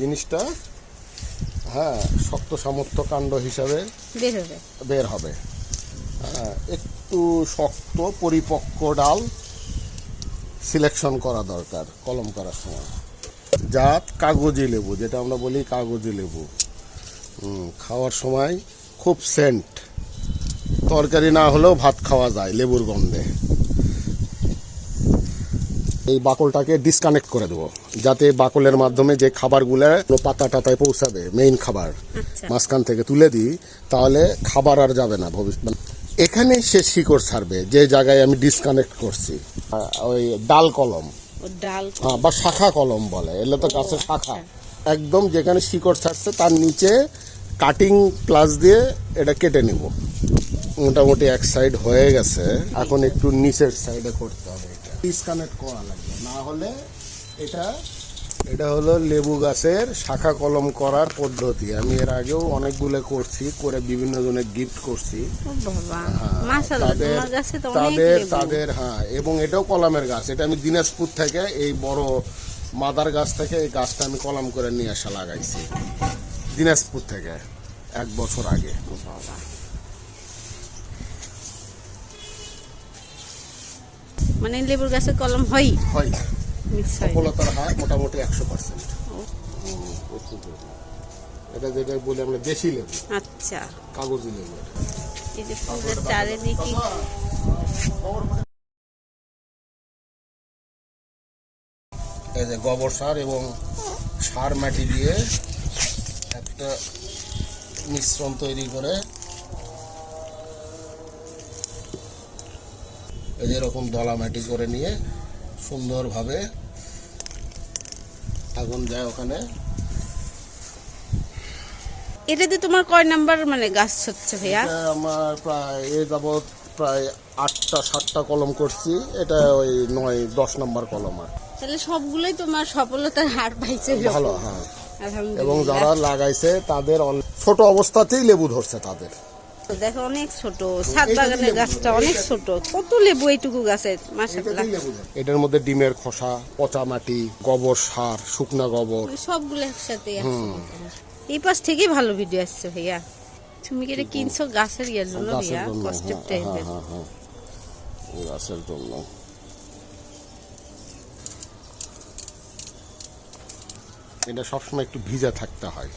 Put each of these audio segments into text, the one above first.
জিনিসটা হ্যাঁ শক্ত সামর্থ্য কাণ্ড হিসাবে বের হবে। হ্যাঁ, একটু শক্ত পরিপক্ক ডাল সিলেকশন করা দরকার কলম করার সময়। জাত কাগজি লেবু যেটা আমরা বলি কাগজি লেবু। খাওয়ার সময় খুব সেন্ট তরকারি না হলেও ভাত খাওয়া যায় লেবুর গন্ধে। এই বাকলটাকে ডিসকানেক্ট করে দেবো যাতে বাকলের মাধ্যমে যে খাবারগুলো পাতা টাতায় পৌঁছাবে মেইন খাবার আচ্ছা। মাঝখান থেকে তুলে দিই তাহলে খাবার আর যাবে না ভবিষ্যৎ এখানে সে শিকড় ছাড়বে যে জায়গায় আমি ডিসকানেক্ট করছি। ওই ডাল কলম। হ্যাঁ বা শাখা কলম বলে এগুলো তো গাছের শাখা। একদম যেখানে শিকড় ছাড়ছে তার নিচে কাটিং প্লাস দিয়ে এটা কেটে নিব। মোটামুটি এক সাইড হয়ে গেছে এখন একটু নিচের সাইডে করতে হবে। ডিসকানেক্ট করা লাগবে। না হলে এটা এটা হলো লেবু গাছের শাখা কলম করার পদ্ধতি। আমি এর আগেও অনেকগুলো করছি করে বিভিন্ন জনের গিফট করছি। মাশাআল্লাহ তাদের তাদের তাদের হ্যাঁ এবং এটাও কলামের গাছ। এটা আমি দিনাজপুর থেকে এই বড় মাদার গাছ থেকে এই গাছটা আমি কলাম করে নিয়ে আসা লাগাইছি। দিনাজপুর থেকে এক বছর আগে। মানে লেবুর গাছে কলম হয়। হয়। সফলতার হার মোটামুটি একশো পার্সেন্ট এটা যেটা বলি আমরা দেশি লেবু। আচ্ছা। কাগজি লেবু। এই যে ফুলের চারিদিকে এই যে গোবর সার এবং সার মাটি দিয়ে একটা মিশ্রণ তৈরি করে এই যে এরকম দলা মাটি করে নিয়ে সুন্দরভাবে আগুন যায় ওখানে। এটাতে তোমার কয় নাম্বার মানে গাছ হচ্ছে ভাইয়া? আমার প্রায় এ যাবৎ প্রায় আটটা সাতটা কলম করছি। এটা ওই নয় দশ নম্বর কলম আর। তাহলে সবগুলোই তোমার সফলতার হার পাইছে ভালো হ্যাঁ। এবং যারা লাগাইছে তাদের ছোট অবস্থাতেই লেবু ধরছে তাদের। দেখো অনেক ছোট। ছাদ বাগানের গাছটা অনেক ছোট। কত লেবু এইটুকু গাছের? মাশাআল্লাহ। এটার মধ্যে ডিমের খোসা পচা মাটি গোবর সার শুকনা গোবর। সবগুলো একসাথে আছে এই পাশ থেকেই ভালো ভিডিও আসছে ভাইয়া। তুমি কি এটা কিনছো গাছের ইয়ের জন্য ভাইয়া? হ্যাঁ, টাইপের হ্যাঁ, হ্যাঁ। গাছের জন্য। এটা সবসময় একটু ভিজা থাকতে হয়।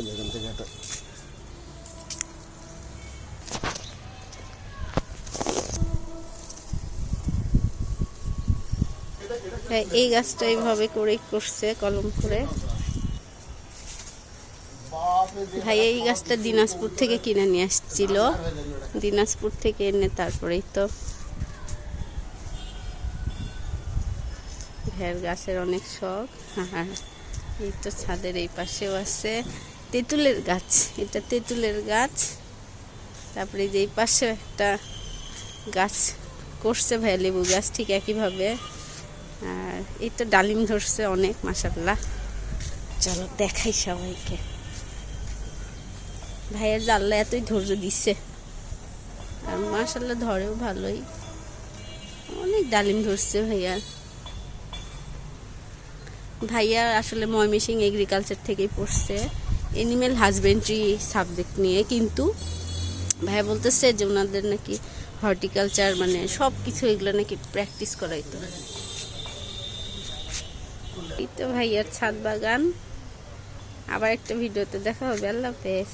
এখান থেকে একটা হ্যাঁ, এই গাছটা এইভাবে করে করছে কলম করে। ভাই এই গাছটা দিনাজপুর থেকে কিনে নিয়ে আসছিল। দিনাজপুর থেকে এনে তারপরেই তো ভের গাছের অনেক শখ। আর এই তো ছাদের এই পাশেও আছে। তেঁতুলের গাছ, এটা তেঁতুলের গাছ। তারপরে যে এই পাশে একটা গাছ করছে ভাই লেবু গাছ ঠিক একইভাবে। আর এই তো ডালিম ধরছে অনেক মাসাল্লাহ চলো দেখাই সবাইকে। ভাইয়ের জাল্লা এতই ধৈর্য দিচ্ছে আর মাসাল্লাহ ধরেও ভালোই। অনেক ডালিম ধরছে ভাইয়া। ভাইয়া আসলে ময়মেসিং এগ্রিকালচার থেকেই পড়ছে। এনিম্যাল হাজবেন্ড্রি সাবজেক্ট নিয়ে কিন্তু ভাই বলতেছে যে ওনাদের নাকি হর্টিকালচার মানে সব কিছু এগুলো নাকি প্র্যাকটিস করাইতো এই তো ভাইয়ার ছাদ বাগান। আবার একটা ভিডিওতে দেখা হবে। আল্লাহ হাফেজ।